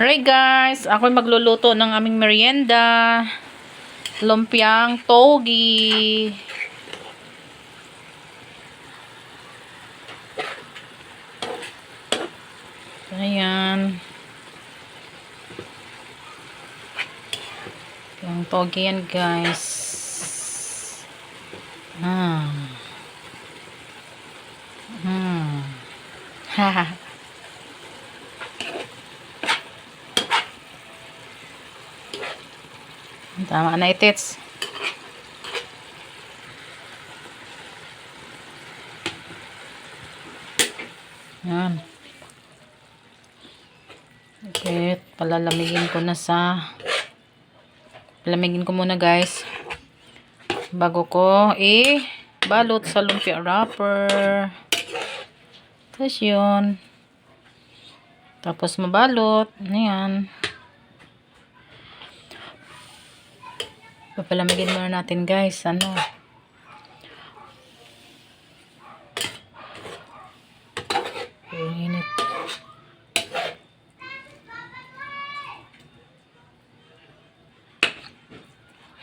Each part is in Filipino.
Alright guys, ako magluluto ng aming merienda. Lumpiang togi. Ayan. Yung togi yan guys. Ah. Hmm. Haha. Tama na itits. Yan. Okay, palalamigin ko na sa palamigin ko muna guys. Bago ko i balot sa lumpia wrapper. Tapos yun. Tapos mabalot. Ayan papalamigin muna natin guys. Ano? Ang init.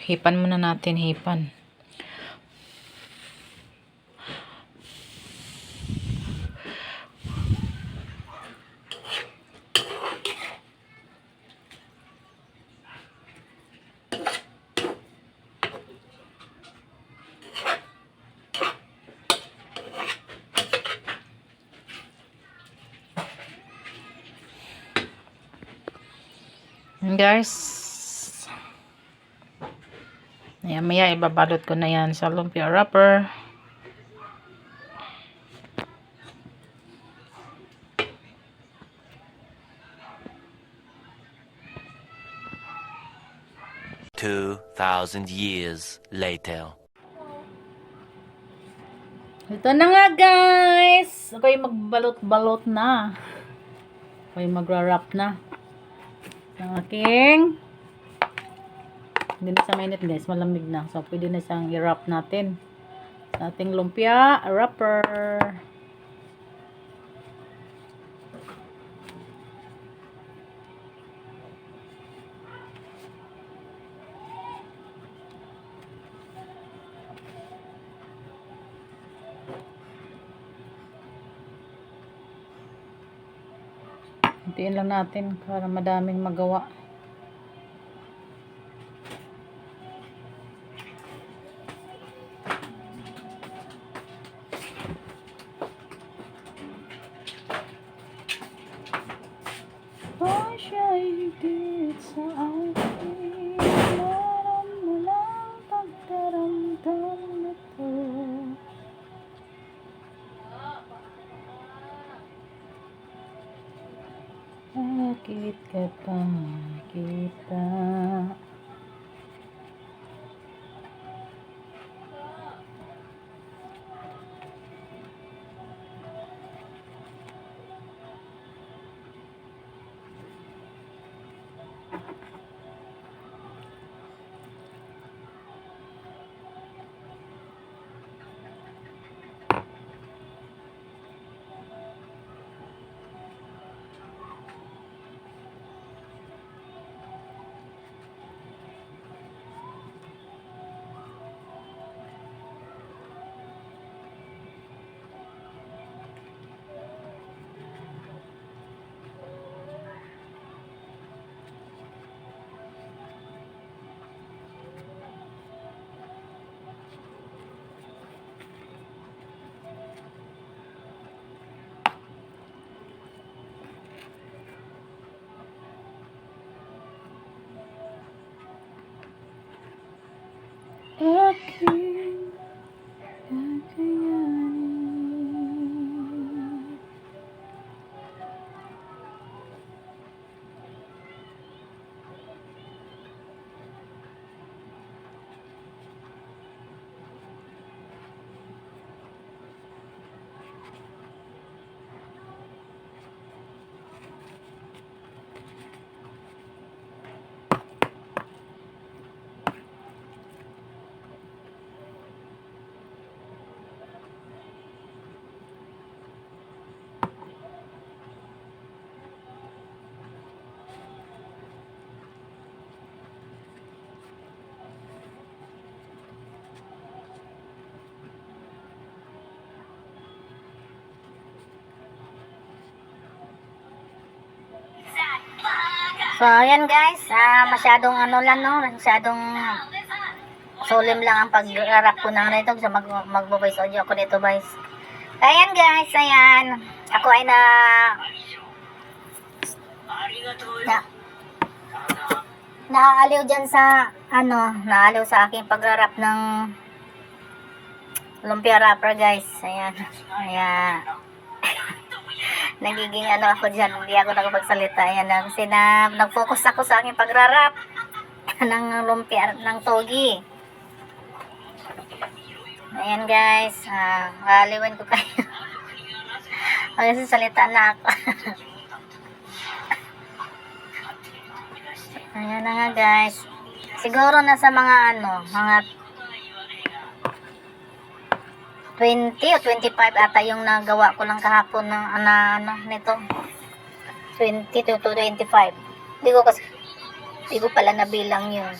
Hipan muna natin hipan guys Ayan, maya ibabalot ko na yan sa lumpia wrapper. Two thousand years later. Ito na nga guys. Yung magbalot-balot na. Yung magra-wrap na. Ang aking hindi na sa mainit guys. Malamig na. So pwede na siyang i-wrap natin. Sa ating lumpia wrapper. Hintiyin lang natin para madaming magawa. Kita? Aking Okay. So, ayan guys, ah, masyadong ano lang, no? Masyadong solemn lang ang pag-rap ko ng nito sa mag magbo-voice audio ako nito, guys. Ayan guys, ayan. Ako ay na na naaaliw dyan sa ano, naaaliw sa aking pag-rap ng lumpia rapper guys. Ayan. Ayan. Nagiging ano ako dyan, hindi ako nakapagsalita. Ayan na, kasi na, nag-focus ako sa aking pagrarap ng lumpia, ng togi. Ayan guys, ah, aliwan ko kayo. Kasi salita na ako. Ayan na nga guys. Siguro na sa mga ano, mga 20 o 25 ata yung nagawa ko lang kahapon ng ana ano nito. 20 to 25. Hindi ko kasi hindi ko pala nabilang yun.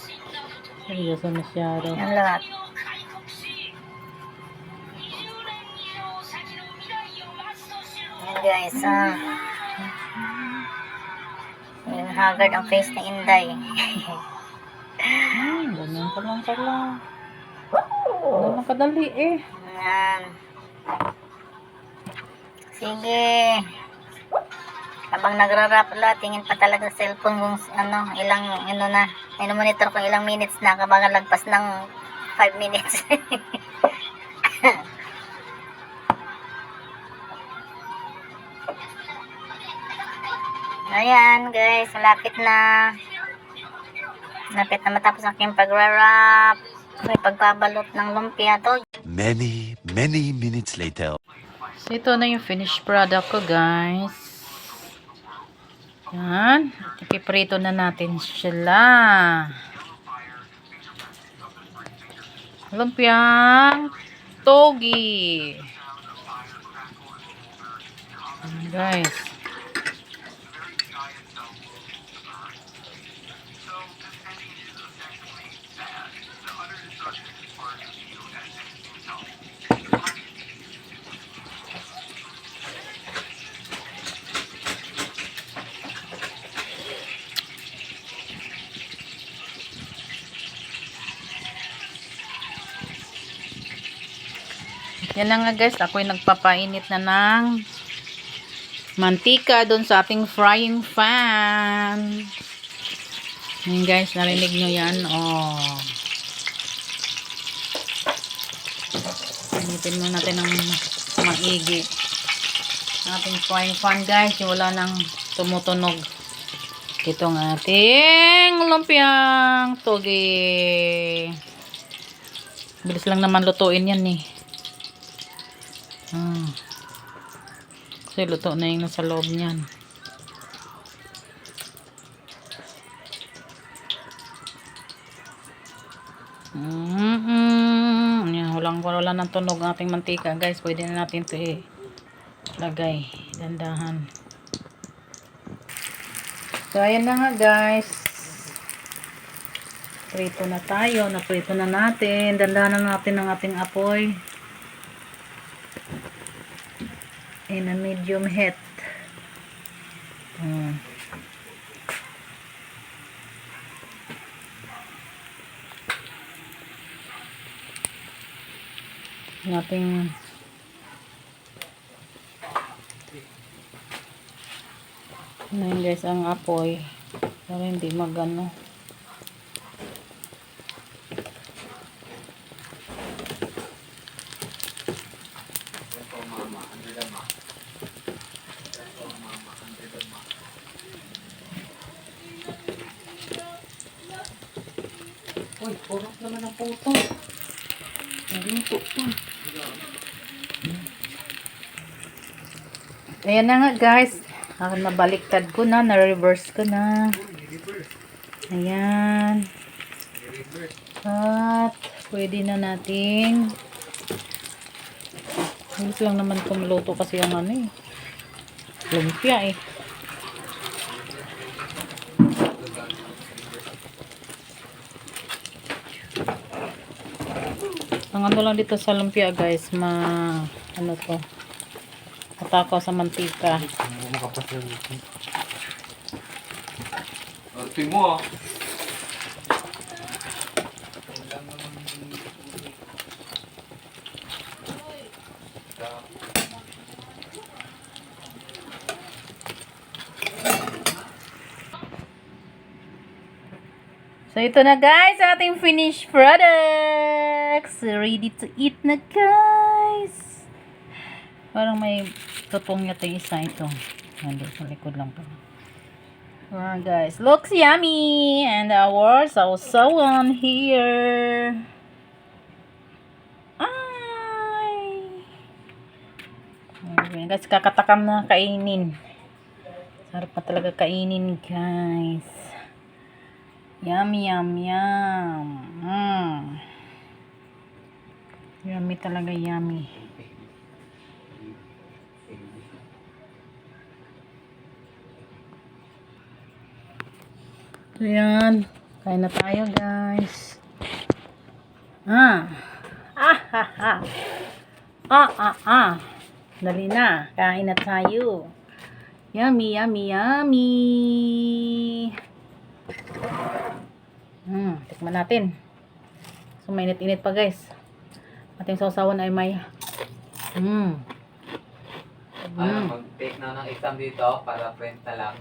Seryoso masyado. Yung lahat. Ayan guys, ah. Yung haggard ang face ni Inday. Hmm, ganyan ka lang pala. Ganyan kadali eh. Ayan. Sige. Habang nagra-rap la, tingin pa talaga cellphone kung ano, ilang, ano na, monitor kung ilang minutes na, kabagan lagpas ng 5 minutes. Ayan, guys, malapit na. Malapit na matapos aking pagra-rap. May pagbabalot ng lumpia to. Many, many minutes later. Ito na yung finished product ko, guys. Yan. Ipiprito na natin sila. Lumpiang togi. Guys. Yan na nga guys, ako'y nagpapainit na ng mantika doon sa ating frying pan. Yan guys, narinig nyo yan. Oh. Initin mo natin ng maigi. Ating frying pan guys, wala nang tumutunog. Ito ang ating lumpiang togi. Bilis lang naman lutuin yan eh. Hmm. Kasi luto na yung nasa loob niyan. Mm-hmm. Yan, walang wala ng tunog ating mantika guys. Pwede na natin ito eh. Lagay. Dandahan. So, ayan na nga guys. Prito na tayo. Naprito na natin. Dandahan na natin ang ating apoy. In a medium heat. Hmm. Nating Ngayon guys ang apoy para hindi magano Uy, purok naman ang puto. Naluto pa. Ayan na nga guys. Ah, nabaliktad ko na. Na-reverse ko na. Ayan. At pwede na natin Bilis lang naman kumuluto kasi ang ano eh. Lumpia eh. Ang ano lang dito sa lumpia guys, ma ano to. Matakaw sa mantika. Gusto mo ah. So, ito na guys, ating finished products. Ready to eat na guys. Parang may tutong yata yung isa ito. Hindi, sa likod lang pala. Wow guys, looks yummy. And our sausawan here. Ay! Ayun, guys, kakatakam na kainin. Sarap pa talaga kainin guys. Yum, yum, yum. Mm. Yummy talaga, yummy. So, yan. Kain na tayo, guys. Ah. Ah, ha, ha. Ah, ah, ah. Dali na. Kain na tayo. Yummy, yummy, yummy. Hmm, tikman natin. So, mainit-init pa guys. Ating sausawan ay may Hmm. Ano, mag-take na ng exam dito para print na lang.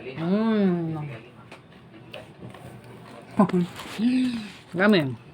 Alin? Ramen.